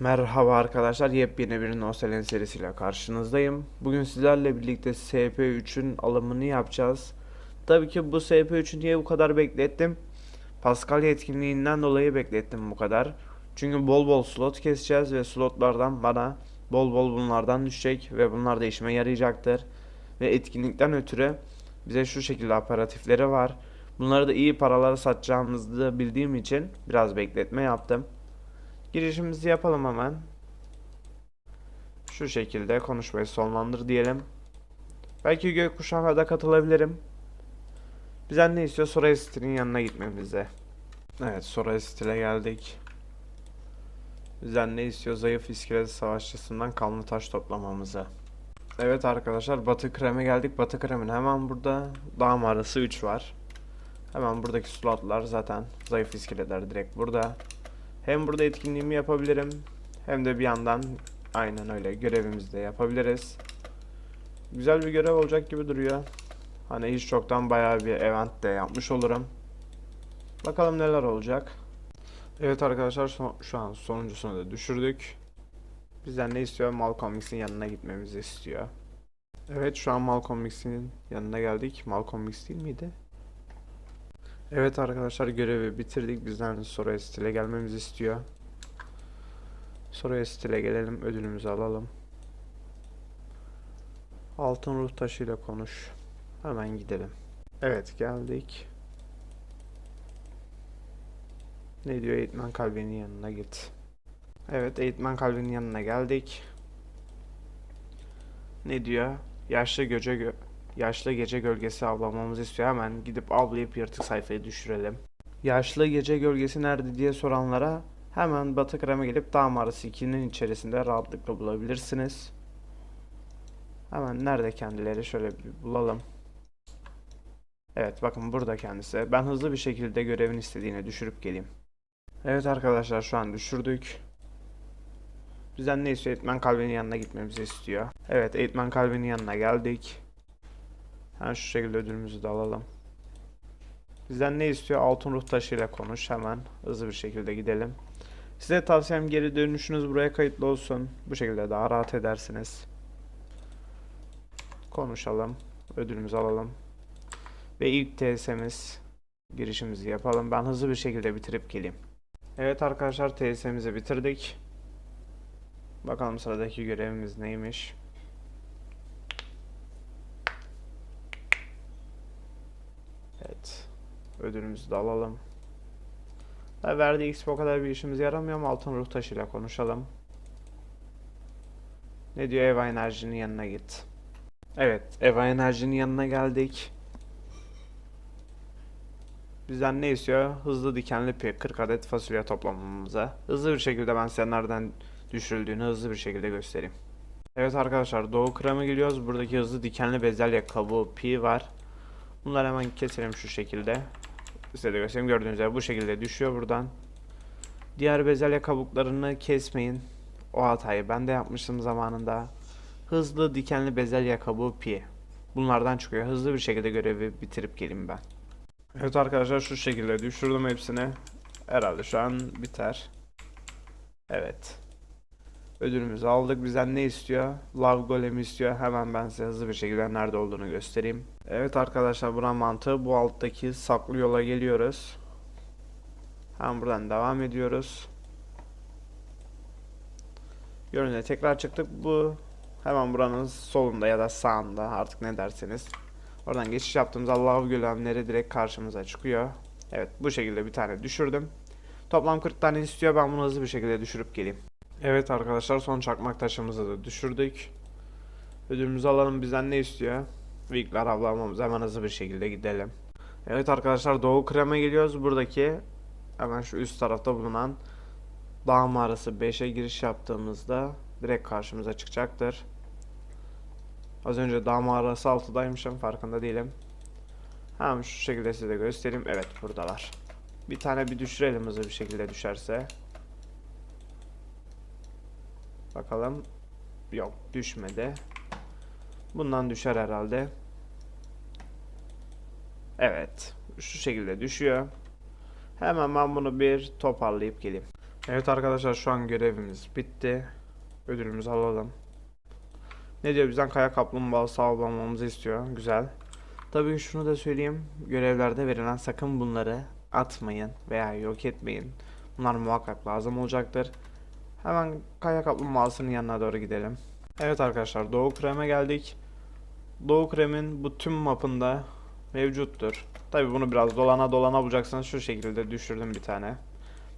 Merhaba arkadaşlar, yepyeni bir Nostalin serisiyle karşınızdayım. Bugün sizlerle birlikte SP3'ün alımını yapacağız. Tabii ki bu SP3'ü niye bu kadar beklettim? Pascal yetkinliğinden dolayı beklettim bu kadar. Çünkü bol bol slot keseceğiz ve slotlardan bana bol bol bunlardan düşecek ve bunlar da işime yarayacaktır. Ve etkinlikten ötürü bize şu şekilde aparatifleri var. Bunları da iyi paralara satacağımızı bildiğim için biraz bekletme yaptım. Girişimizi yapalım hemen. Şu şekilde konuşmayı sonlandır diyelim. Belki gökkuşağına da katılabilirim. Bizden ne istiyor? Soraya Stil'in yanına gitmemize. Evet Soraya Stil'e geldik. Bizden ne istiyor? Zayıf iskelet savaşçısından kanlı taş toplamamızı. Evet arkadaşlar Batı Krem'e geldik. Batı Krem'in hemen burada dağ mağarası 3 var. Hemen buradaki slotlar zaten zayıf iskeletler direkt burada. Hem burada etkinliğimi yapabilirim hem de bir yandan aynen öyle görevimizi de yapabiliriz. Güzel bir görev olacak gibi duruyor. Hani hiç çoktan bayağı bir event de yapmış olurum. Bakalım neler olacak. Evet arkadaşlar son- şu an sonuncusunu da düşürdük. Bizden ne istiyor? Malcolm X'in yanına gitmemizi istiyor. Evet şu an Malcolm X'in yanına geldik. Malcolm X değil miydi? Evet arkadaşlar görevi bitirdik. Bizden Soraya Stil'e gelmemizi istiyor. Soraya Stil'e gelelim. Ödülümüzü alalım. Altın ruh taşıyla konuş. Hemen gidelim. Evet geldik. Ne diyor? Eğitmen kalbinin yanına git. Evet eğitmen kalbinin yanına geldik. Ne diyor? Yaşlı gece gö Yaşlı gece gölgesi avlamamızı istiyor. Hemen gidip avlayıp yırtık sayfayı düşürelim. Yaşlı gece gölgesi nerede diye soranlara hemen Batı Krem'e gelip Dağ Mağarası 2'nin içerisinde rahatlıkla bulabilirsiniz. Hemen nerede kendileri şöyle bir bulalım. Evet bakın burada kendisi. Ben hızlı bir şekilde görevin istediğini düşürüp geleyim. Evet arkadaşlar şu an düşürdük. Bizden ne istiyor? Eğitmen kalbinin yanına gitmemizi istiyor. Evet eğitmen kalbinin yanına geldik. Hemen şu şekilde ödülümüzü de alalım. Bizden ne istiyor? Altın ruh taşıyla konuş. Hemen hızlı bir şekilde gidelim. Size tavsiyem geri dönüşünüz buraya kayıtlı olsun. Bu şekilde daha rahat edersiniz. Konuşalım. Ödülümüzü alalım. Ve ilk TS'miz girişimizi yapalım. Ben hızlı bir şekilde bitirip geleyim. Evet arkadaşlar TS'mizi bitirdik. Bakalım sıradaki görevimiz neymiş. Evet. Ödülümüzü de alalım. Tabii verdiği XP o kadar bir işimize yaramıyor ama altın ruh taşıyla konuşalım. Ne diyor Eva Enerji'nin yanına git. Evet, Eva Enerji'nin yanına geldik. Bizden ne istiyor? Hızlı dikenli pi 40 adet fasulye toplamamıza. Hızlı bir şekilde ben size nereden düşürüldüğünü hızlı bir şekilde göstereyim. Evet arkadaşlar Doğu Kram'a geliyoruz. Buradaki hızlı dikenli bezelye kabuğu pi var. Bunları hemen keselim şu şekilde. Size de göstereyim. Gördüğünüz üzere bu şekilde düşüyor buradan. Diğer bezelye kabuklarını kesmeyin. O hatayı ben de yapmıştım zamanında. Hızlı dikenli bezelye kabuğu pi. Bunlardan çıkıyor. Hızlı bir şekilde görevi bitirip geleyim ben. Evet arkadaşlar şu şekilde düşürdüm hepsini. Herhalde şu an biter. Evet. Ödülümüzü aldık. Bizden ne istiyor? Love Golem istiyor. Hemen ben size hızlı bir şekilde nerede olduğunu göstereyim. Evet arkadaşlar buranın mantığı bu alttaki saklı yola geliyoruz. Hemen buradan devam ediyoruz. Görünüyor tekrar çıktık. Bu hemen buranın solunda ya da sağında artık ne derseniz. Oradan geçiş yaptığımızda Love Golemleri direkt karşımıza çıkıyor. Evet bu şekilde bir tane düşürdüm. Toplam 40 tane istiyor. Ben bunu hızlı bir şekilde düşürüp geleyim. Evet arkadaşlar son çakmak taşımızı da düşürdük. Ödülümüzü alalım bizden ne istiyor? Vikler avlanmamız hemen hızlı bir şekilde gidelim. Evet arkadaşlar Doğu Krem'e geliyoruz. Buradaki hemen şu üst tarafta bulunan dağ mağarası 5'e giriş yaptığımızda direkt karşımıza çıkacaktır. Az önce dağ mağarası 6'daymışım farkında değilim. Hemen şu şekilde size göstereyim. Evet buradalar. Bir tane bir düşürelim hızlı bir şekilde düşerse. Bakalım. Yok düşmedi. Bundan düşer herhalde. Evet. Şu şekilde düşüyor. Hemen ben bunu bir toparlayıp geleyim. Evet arkadaşlar şu an görevimiz bitti. Ödülümüzü alalım. Ne diyor bizden kaya kaplumbağası avlamamızı istiyor. Güzel. Tabii şunu da söyleyeyim. Görevlerde verilen sakın bunları atmayın veya yok etmeyin. Bunlar muhakkak lazım olacaktır. Hemen kaya kaplumbağasının yanına doğru gidelim. Evet arkadaşlar Doğu Krem'e geldik. Doğu Krem'in bu tüm mapında mevcuttur. Tabii bunu biraz dolana dolana bulacaksınız. Şu şekilde düşürdüm bir tane.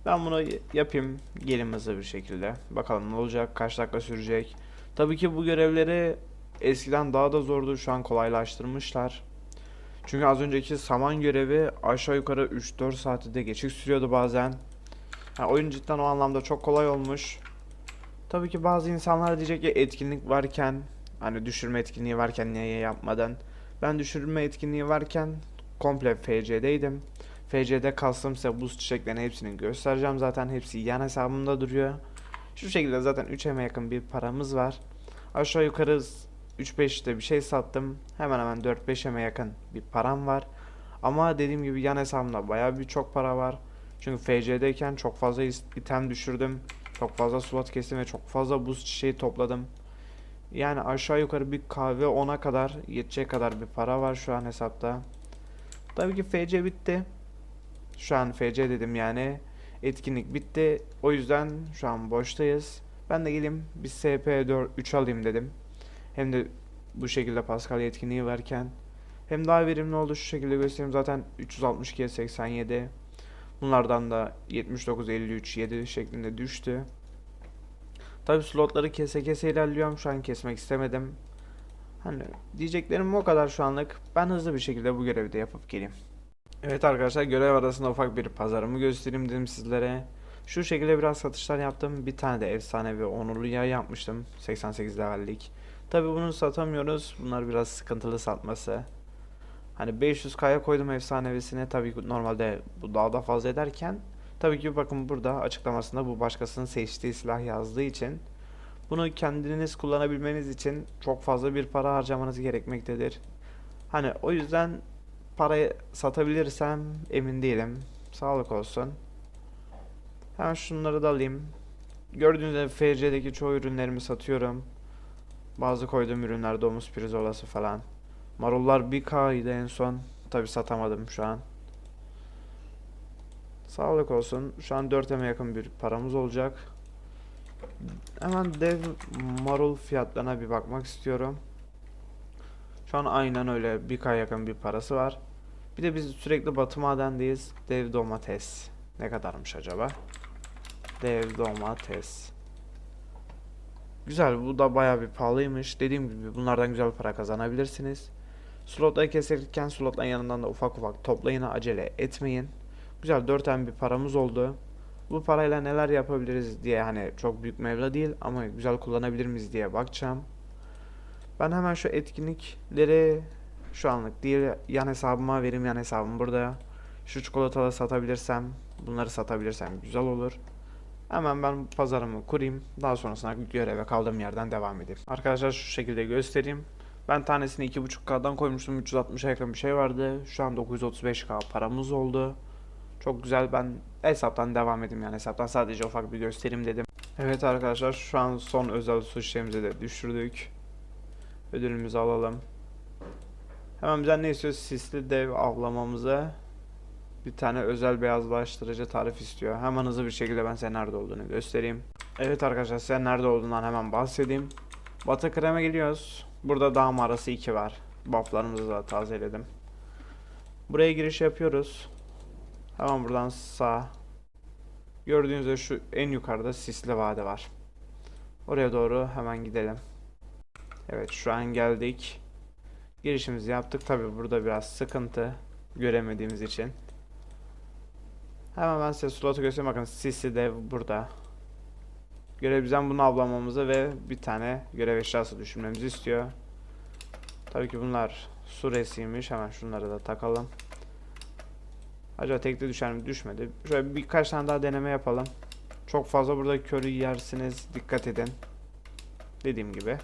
Ben bunu yapayım. Gelin hızlı bir şekilde. Bakalım ne olacak, kaç dakika sürecek. Tabii ki bu görevleri eskiden daha da zordu. Şu an kolaylaştırmışlar. Çünkü az önceki saman görevi aşağı yukarı 3-4 saati de geçik sürüyordu bazen. Yani oyun cidden o anlamda çok kolay olmuş. Tabii ki bazı insanlar diyecek ki etkinlik varken hani düşürme etkinliği varken niye yapmadan. Ben düşürme etkinliği varken komple FC'deydim. FC'de kastım size buz çiçeklerini hepsini göstereceğim zaten hepsi yan hesabımda duruyor. Şu şekilde zaten 3M'e yakın bir paramız var. Aşağı yukarı 3-5'te bir şey sattım. Hemen hemen 4-5M'e yakın bir param var. Ama dediğim gibi yan hesabımda bayağı bir çok para var. Çünkü FC'deyken çok fazla item düşürdüm. Çok fazla slot kestim ve çok fazla buz çiçeği topladım. Yani aşağı yukarı bir kahve 10'a kadar yetecek kadar bir para var şu an hesapta. Tabii ki FC bitti. Şu an FC dedim yani. Etkinlik bitti. O yüzden şu an boştayız. Ben de geleyim bir SP4 3 alayım dedim. Hem de bu şekilde Pascal etkinliği varken hem daha verimli oldu şu şekilde göstereyim. Zaten 362'ye 87. Bunlardan da 79 53 7 şeklinde düştü. Tabi slotları kese kese ilerliyorum. Şu an kesmek istemedim. Hani diyeceklerim o kadar şu anlık. Ben hızlı bir şekilde bu görevi de yapıp geleyim. Evet arkadaşlar görev arasında ufak bir pazarımı göstereyim dedim sizlere. Şu şekilde biraz satışlar yaptım. Bir tane de efsane ve onurlu yay yapmıştım. 88 levellik. Tabi bunu satamıyoruz. Bunlar biraz sıkıntılı satması. Hani 500k'ya koydum efsanevisine. Tabii ki normalde bu daha da fazla ederken. Tabii ki bakın burada açıklamasında bu başkasının seçtiği silah yazdığı için. Bunu kendiniz kullanabilmeniz için çok fazla bir para harcamanız gerekmektedir. Hani o yüzden parayı satabilirsem emin değilim. Sağlık olsun. Hemen şunları da alayım. Gördüğünüz gibi FC'deki çoğu ürünlerimi satıyorum. Bazı koyduğum ürünler domuz pirzolası falan. Marullar 1K'ydı en son. Tabi satamadım şu an. Sağlık olsun. Şu an 4M'e yakın bir paramız olacak. Hemen dev marul fiyatlarına bir bakmak istiyorum. Şu an aynen öyle 1K yakın bir parası var. Bir de biz sürekli Batı madendeyiz. Dev domates. Ne kadarmış acaba? Dev domates. Güzel bu da baya bir pahalıymış. Dediğim gibi bunlardan güzel para kazanabilirsiniz. Slotları keserken slotların yanından da ufak ufak toplayın acele etmeyin. Güzel 4 tane bir paramız oldu. Bu parayla neler yapabiliriz diye hani çok büyük meblağ değil ama güzel kullanabilir miyiz diye bakacağım. Ben hemen şu etkinlikleri şu anlık değil yan hesabıma vereyim yan hesabım burada. Şu çikolataları satabilirsem bunları satabilirsem güzel olur. Hemen ben pazarımı kurayım. Daha sonrasında göreve kaldığım yerden devam edeyim. Arkadaşlar şu şekilde göstereyim. Ben tanesini 2.5K'dan koymuştum. 360'a yakın bir şey vardı. Şu an 935K paramız oldu. Çok güzel. Ben hesaptan devam edeyim yani hesaptan sadece ufak bir göstereyim dedim. Evet arkadaşlar şu an son özel su şişemizi de düşürdük. Ödülümüzü alalım. Hemen bizden ne istiyor? Sisli dev avlamamıza bir tane özel beyazlaştırıcı tarif istiyor. Hemen hızlı bir şekilde ben size nerede olduğunu göstereyim. Evet arkadaşlar size nerede olduğundan hemen bahsedeyim. Batı kreme geliyoruz. Burada dağ mağarası 2 var. Bufflarımızı da tazeledim. Buraya giriş yapıyoruz. Hemen buradan sağ. Gördüğünüz üzere şu en yukarıda sisli vade var. Oraya doğru hemen gidelim. Evet şu an geldik. Girişimizi yaptık. Tabi burada biraz sıkıntı göremediğimiz için. Hemen ben size slotu göstereyim. Bakın sisli de burada. Görev bizden bunu avlamamızı ve bir tane görev eşyası düşürmemizi istiyor. Tabii ki bunlar suresiymiş. Hemen şunları da takalım. Acaba tekte düşer mi? Düşmedi. Şöyle birkaç tane daha deneme yapalım. Çok fazla burada körü yersiniz. Dikkat edin. Dediğim gibi.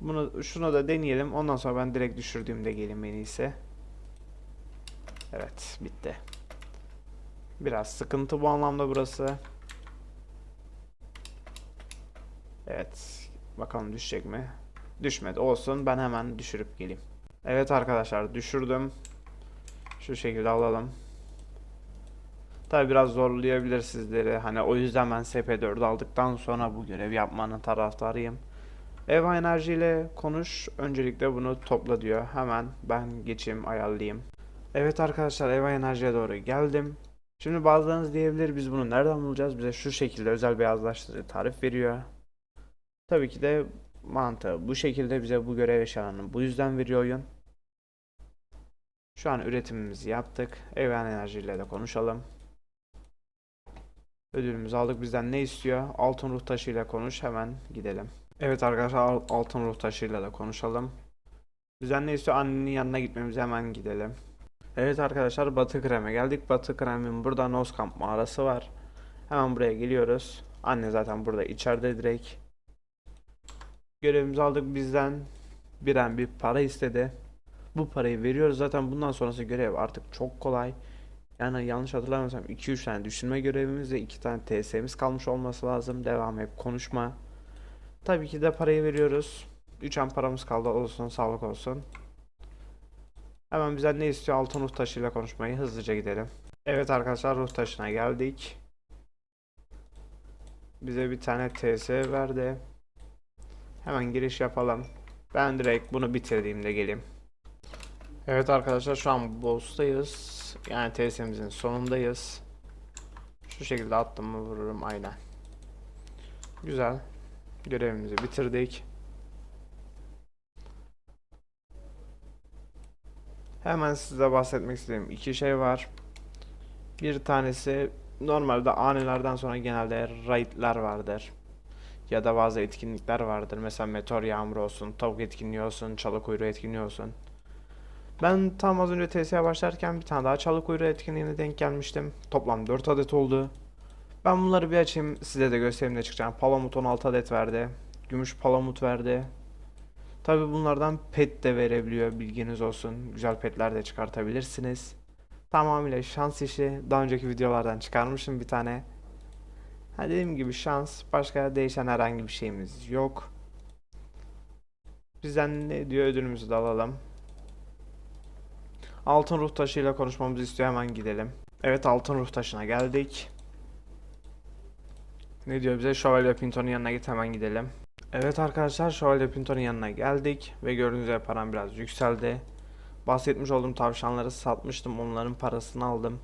Bunu şunu da deneyelim. Ondan sonra ben direkt düşürdüğümde gelin en iyisi. Evet, bitti. Biraz sıkıntı bu anlamda burası. Evet. Bakalım düşecek mi? Düşmedi. Olsun. Ben hemen düşürüp geleyim. Evet arkadaşlar düşürdüm. Şu şekilde alalım. Tabi biraz zorlayabilir sizleri. Hani o yüzden ben SP4 aldıktan sonra bu görev yapmanın taraftarıyım. Eva Enerji ile konuş. Öncelikle bunu topla diyor. Hemen ben geçeyim ayarlayayım. Evet arkadaşlar Eva Enerji'ye doğru geldim. Şimdi bazılarınız diyebilir biz bunu nereden bulacağız? Bize şu şekilde özel beyazlaştırıcı tarif veriyor. Tabii ki de mantığı bu şekilde bize bu görev eşyalarını bu yüzden veriyor oyun. Şu an üretimimizi yaptık. Eva Enerji de konuşalım. Ödülümüzü aldık. Bizden ne istiyor? Altın ruh taşıyla konuş. Hemen gidelim. Evet arkadaşlar al- altın ruh taşıyla da konuşalım. Bizden ne istiyor? Annenin yanına gitmemize hemen gidelim. Evet arkadaşlar Batı Krem'e geldik. Batı Krem'in burada Noskamp mağarası var. Hemen buraya geliyoruz. Anne zaten burada içeride direkt. Görevimizi aldık. Bizden biren bir para istedi. Bu parayı veriyoruz. Zaten bundan sonrası görev artık çok kolay. Yani yanlış hatırlamıyorsam 2-3 tane düşünme görevimiz ve 2 tane TS'miz kalmış olması lazım. Devam hep konuşma. Tabii ki de parayı veriyoruz. 3 an paramız kaldı olsun sağlık olsun. Hemen bizden ne istiyor? Altın ruh taşıyla konuşmayı hızlıca gidelim. Evet arkadaşlar ruh taşına geldik. Bize bir tane TS verdi. Hemen giriş yapalım. Ben direkt bunu bitirdiğimde geleyim. Evet arkadaşlar şu an boss'tayız. Yani TS'mizin sonundayız. Şu şekilde attım vururum aynen. Güzel. Görevimizi bitirdik. Hemen size bahsetmek istediğim iki şey var. Bir tanesi normalde anilerden sonra genelde raidler vardır. Ya da bazı etkinlikler vardır. Mesela meteor yağmuru olsun, tavuk etkinliği olsun, çalı kuyruğu etkinliği olsun. Ben tam az önce TS'ye başlarken bir tane daha çalı kuyruğu etkinliğine denk gelmiştim. Toplam 4 adet oldu. Ben bunları bir açayım size de göstereyim ne çıkacağını. Palamut 16 adet verdi. Gümüş palamut verdi. Tabi bunlardan pet de verebiliyor bilginiz olsun. Güzel petler de çıkartabilirsiniz. Tamamıyla şans işi. Daha önceki videolardan çıkarmışım bir tane. Ha dediğim gibi şans. Başka değişen herhangi bir şeyimiz yok. Bizden ne diyor ödülümüzü de alalım. Altın ruh taşıyla konuşmamızı istiyor hemen gidelim. Evet altın ruh taşına geldik. Ne diyor bize? Şövalye Pinto'nun yanına git hemen gidelim. Evet arkadaşlar Şövalye Pinto'nun yanına geldik ve gördüğünüz gibi param biraz yükseldi. Bahsetmiş olduğum tavşanları satmıştım onların parasını aldım.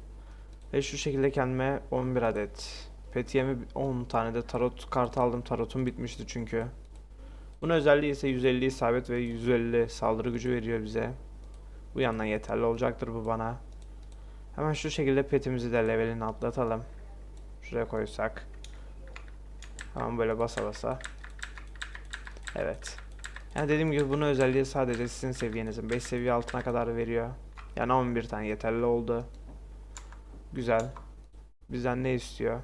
Ve şu şekilde kendime 11 adet petiyemi 10 tane de tarot kartı aldım. Tarotum bitmişti çünkü. Bunun özelliği ise 150 isabet ve 150 saldırı gücü veriyor bize. Bu yandan yeterli olacaktır bu bana. Hemen şu şekilde petimizi de levelini atlatalım. Şuraya koysak. Hemen böyle basa basa. Evet. Yani dediğim gibi bunun özelliği sadece sizin seviyenizin 5 seviye altına kadar veriyor. Yani 11 tane yeterli oldu. Güzel. Bizden ne istiyor?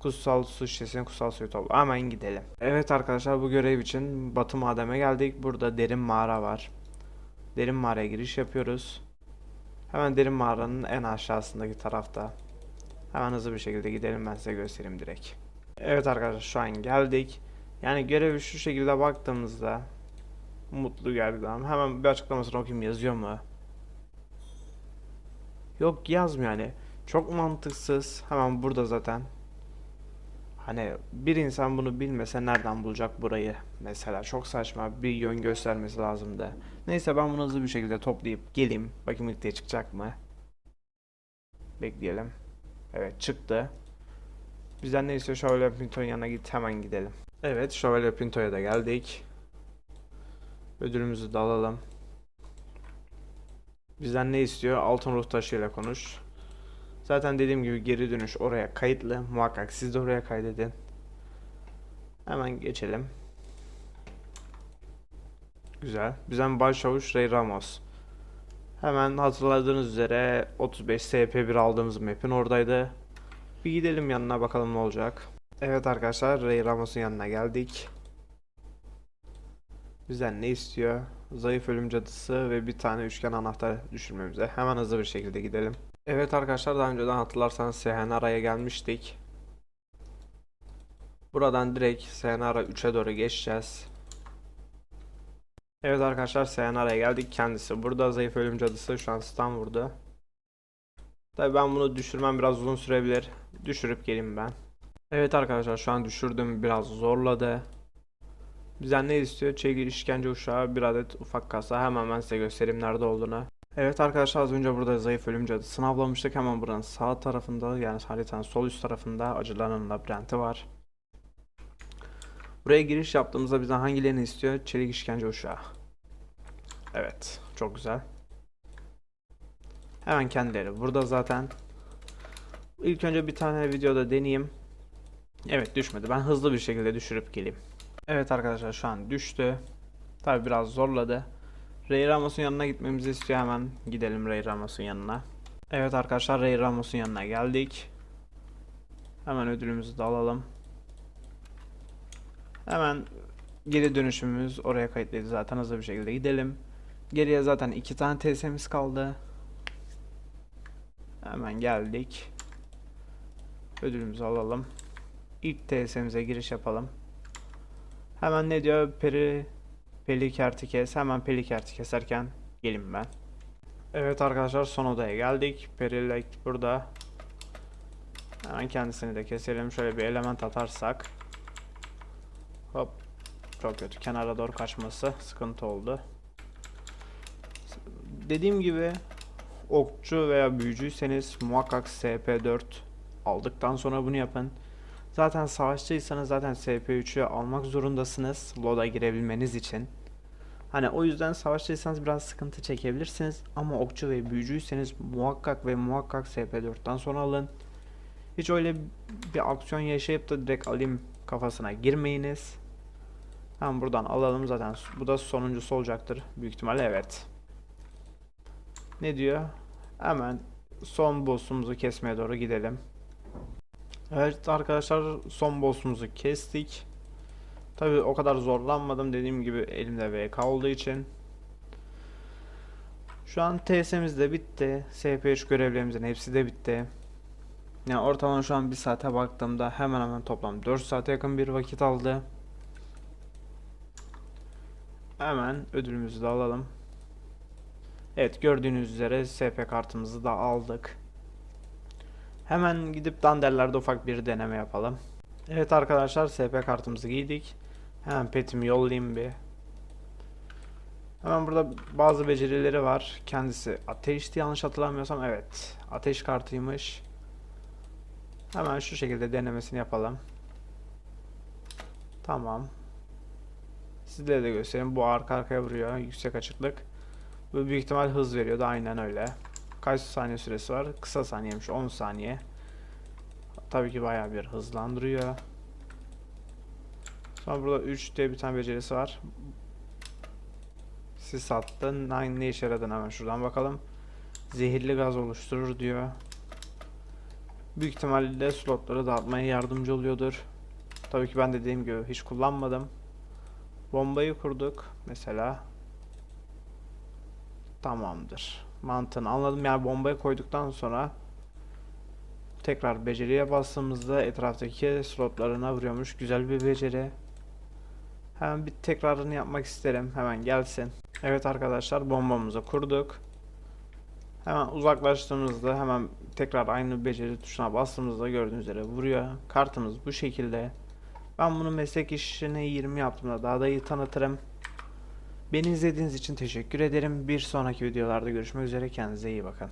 Kutsal su şişesini kutsal suyu topla. Hemen gidelim. Evet arkadaşlar bu görev için Batı Madem'e geldik. Burada derin mağara var. Derin mağaraya giriş yapıyoruz. Hemen derin mağaranın en aşağısındaki tarafta. Hemen hızlı bir şekilde gidelim ben size göstereyim direkt. Evet arkadaşlar şu an geldik. Yani görevi şu şekilde baktığımızda mutlu geldi ama hemen bir açıklamasını okuyayım yazıyor mu? Yok yazmıyor yani. Çok mantıksız. Hemen burada zaten. Hani bir insan bunu bilmese nereden bulacak burayı? Mesela çok saçma bir yön göstermesi lazımdı. Neyse ben bunu hızlı bir şekilde toplayıp geleyim. Bakayım ilk çıkacak mı? Bekleyelim. Evet çıktı. Bizden ne istiyor? Şövalye Pinto'nun yanına git hemen gidelim. Evet Şövalye Pinto'ya da geldik. Ödülümüzü de alalım. Bizden ne istiyor? Altın ruh taşıyla konuş. Zaten dediğim gibi geri dönüş oraya kayıtlı. Muhakkak siz de oraya kaydedin. Hemen geçelim. Güzel. Bizden başçavuş Ray Ramos. Hemen hatırladığınız üzere 35 SP1 aldığımız map'in oradaydı. Bir gidelim yanına bakalım ne olacak. Evet arkadaşlar Ray Ramos'un yanına geldik. Bizden ne istiyor? Zayıf ölüm cadısı ve bir tane üçgen anahtar düşürmemize. Hemen hızlı bir şekilde gidelim. Evet arkadaşlar daha önceden hatırlarsanız Sehenara'ya gelmiştik. Buradan direkt Sehenara 3'e doğru geçeceğiz. Evet arkadaşlar Sehenara'ya geldik. Kendisi burada zayıf ölüm cadısı şu an stun vurdu. Tabii ben bunu düşürmem biraz uzun sürebilir. Düşürüp geleyim ben. Evet arkadaşlar şu an düşürdüm biraz zorladı. Bizden ne istiyor? Çekil işkence uşağı bir adet ufak kasa. Hemen ben size göstereyim nerede olduğunu. Evet arkadaşlar az önce burada zayıf ölüm cadısını avlamıştık. Hemen buranın sağ tarafında yani haritanın sol üst tarafında acıların labirenti var. Buraya giriş yaptığımızda bizden hangilerini istiyor? Çelik işkence uşağı. Evet çok güzel. Hemen kendileri burada zaten. İlk önce bir tane videoda deneyeyim. Evet düşmedi. Ben hızlı bir şekilde düşürüp geleyim. Evet arkadaşlar şu an düştü. Tabi biraz zorladı. Ray Ramos'un yanına gitmemizi istiyor hemen gidelim Ray Ramos'un yanına. Evet arkadaşlar Ray Ramos'un yanına geldik. Hemen ödülümüzü de alalım. Hemen geri dönüşümüz oraya kayıtlıydı zaten hızlı bir şekilde gidelim. Geriye zaten iki tane TS'miz kaldı. Hemen geldik. Ödülümüzü alalım. İlk TS'mize giriş yapalım. Hemen ne diyor? Peri Pelikerti kes. Hemen Pelikerti keserken gelin ben. Evet arkadaşlar son odaya geldik. Perilek burada. Hemen kendisini de keselim. Şöyle bir element atarsak. Hop. Çok kötü. Kenara doğru kaçması sıkıntı oldu. Dediğim gibi okçu veya büyücüyseniz muhakkak SP4 aldıktan sonra bunu yapın. Zaten savaşçıysanız zaten SP3'ü almak zorundasınız LoD'a girebilmeniz için. Hani o yüzden savaşçıysanız biraz sıkıntı çekebilirsiniz ama okçu ve büyücüyseniz muhakkak ve muhakkak SP4'ten sonra alın. Hiç öyle bir aksiyon yaşayıp da direkt alayım kafasına girmeyiniz. Hemen buradan alalım zaten bu da sonuncusu olacaktır büyük ihtimalle evet. Ne diyor? Hemen son boss'umuzu kesmeye doğru gidelim. Evet arkadaşlar son boss'umuzu kestik. Tabi o kadar zorlanmadım dediğim gibi elimde VK olduğu için. Şu an TS'miz de bitti. SP3 görevlerimizin hepsi de bitti. Yani ortalama şu an bir saate baktığımda hemen hemen toplam 4 saate yakın bir vakit aldı. Hemen ödülümüzü de alalım. Evet gördüğünüz üzere SP kartımızı da aldık. Hemen gidip Danderler'de ufak bir deneme yapalım. Evet arkadaşlar SP kartımızı giydik. Hemen petimi yollayayım bir. Hemen burada bazı becerileri var. Kendisi ateşti yanlış hatırlamıyorsam evet. Ateş kartıymış. Hemen şu şekilde denemesini yapalım. Tamam. Sizlere de göstereyim. Bu arka arkaya vuruyor. Yüksek açıklık. Bu büyük ihtimal hız veriyordu. Aynen öyle. Kaç saniye süresi var? Kısa saniyemiş. 10 saniye. Tabii ki bayağı bir hızlandırıyor. Sonra burada 3 diye bir tane becerisi var. Sis attı. Ne, ne işe yaradığını hemen şuradan bakalım. Zehirli gaz oluşturur diyor. Büyük ihtimalle slotları dağıtmaya yardımcı oluyordur. Tabii ki ben dediğim gibi hiç kullanmadım. Bombayı kurduk mesela. Tamamdır. Mantığını anladım. Yani bombayı koyduktan sonra tekrar beceriye bastığımızda etraftaki slotlarına vuruyormuş. Güzel bir beceri. Hemen bir tekrarını yapmak isterim. Hemen gelsin. Evet arkadaşlar bombamızı kurduk. Hemen uzaklaştığımızda hemen tekrar aynı beceri tuşuna bastığımızda gördüğünüz üzere vuruyor. Kartımız bu şekilde. Ben bunu meslek işine 20 yaptığımda daha da iyi tanıtırım. Beni izlediğiniz için teşekkür ederim. Bir sonraki videolarda görüşmek üzere. Kendinize iyi bakın.